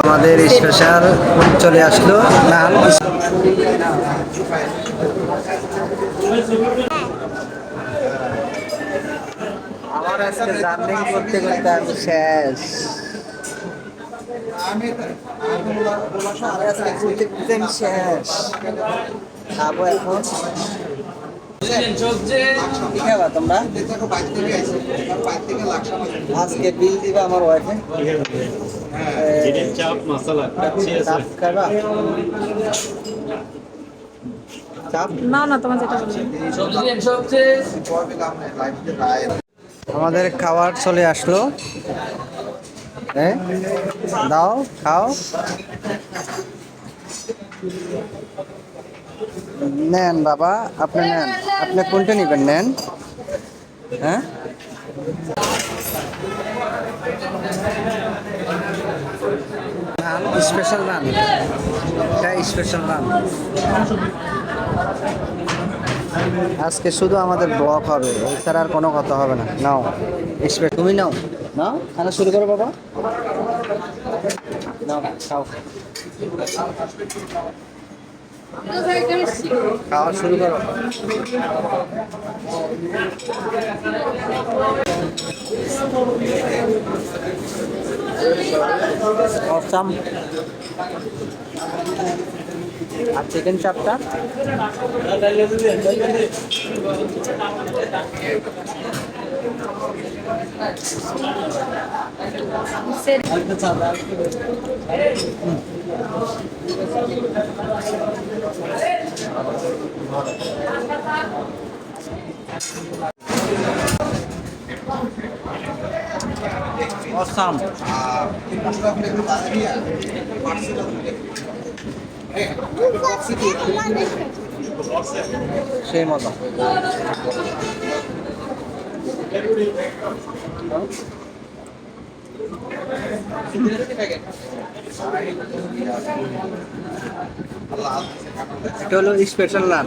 আমাদের স্পেশাল চলে আসলো আমার আজকে জার্নি করতে করতে আমি শেষ। আমি শেষ। খাব এখন। কি খাবা তোমরা? আজকে বিল দিবা আমার ওয়াইফে চাপ মশলা চাপ খাবা? না তোমার যেটা আমাদের খাবার চলে আসলো। হ্যাঁ দাও খাও। নেন বাবা, আপনি নেন। আপনি কোনটা নেবেন, নেন? হ্যাঁ? নান স্পেশাল নান। এটা স্পেশাল নান। আজকে শুধু আমাদের ব্লক হবে এছাড়া আর কোনো কথা হবে না। নাও স্পে- তুমি নাও। নাও, খানা শুরু করো বাবা। নাও, খাও। খাওয়া শুরু করো। অসাম আর চিকেন চাপটা অসাম সেই মতো এটা হলো স্পেশাল নান।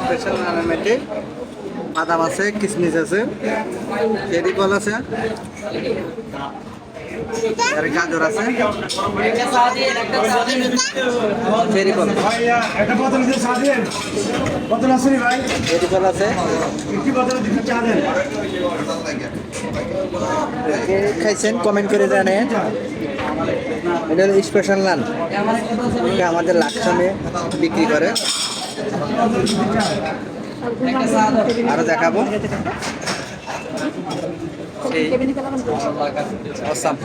স্পেশাল নানের মেটে বাদাম আছে, কিসমিস আছে চেরি কল আছে, আর গাজর আছে। চেরি কল চেরি কল আছে। খাইছেন কমেন্ট করে জানেন এটা হলো স্পেশাল নান এটা আমাদের লাকসামে বিক্রি করে। আরও দেখাবো। গেলাম অসাম